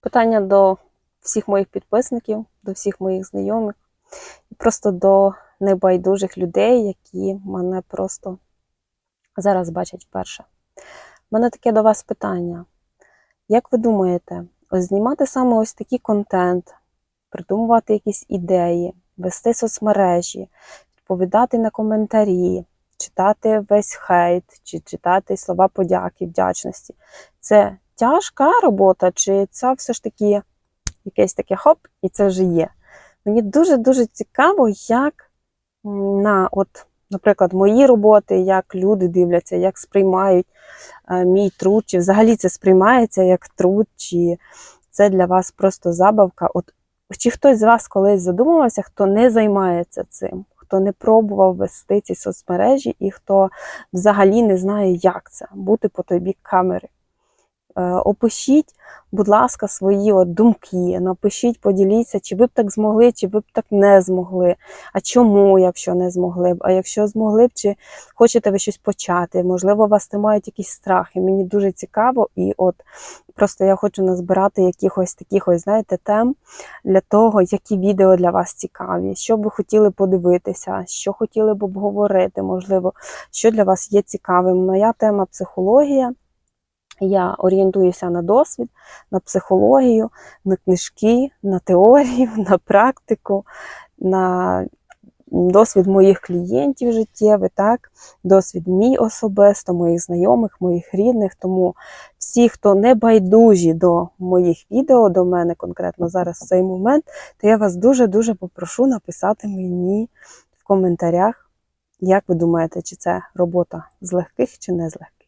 Питання до всіх моїх підписників, до всіх моїх знайомих, і просто до небайдужих людей, які мене просто зараз бачать вперше. У мене таке до вас питання. Як ви думаєте, ось знімати саме ось такий контент, придумувати якісь ідеї, вести соцмережі, відповідати на коментарі, читати весь хейт, чи читати слова подяки, вдячності. Це тяжка робота, чи це все ж таки якесь таке хоп, і це вже є. Мені дуже-дуже цікаво, як на, от, наприклад, мої роботи, як люди дивляться, як сприймають е, мій труд, чи взагалі це сприймається як труд, чи це для вас просто забавка. От, чи хтось з вас колись задумувався, хто не займається цим, хто не пробував вести ці соцмережі і хто взагалі не знає, як це бути по той бік камери. Е, Опишіть, будь ласка, свої от думки, напишіть, поділіться, чи ви б так змогли, чи ви б так не змогли. А чому, якщо не змогли б? А якщо змогли б, чи хочете ви щось почати? Можливо, вас тримають якісь страхи. Мені дуже цікаво, і от просто я хочу назбирати якихось таких, ось, знаєте, тем для того, які відео для вас цікаві, що б ви хотіли подивитися, що хотіли б обговорити, можливо, що для вас є цікавим. Моя тема психологія. Я орієнтуюся на досвід, на психологію, на книжки, на теорію, на практику, на досвід моїх клієнтів життєвий, так, досвід мій особисто, моїх знайомих, моїх рідних. Тому всі, хто не байдужі до моїх відео, до мене конкретно зараз в цей момент, то я вас дуже-дуже попрошу написати мені в коментарях, як ви думаєте, чи це робота з легких чи не з легких.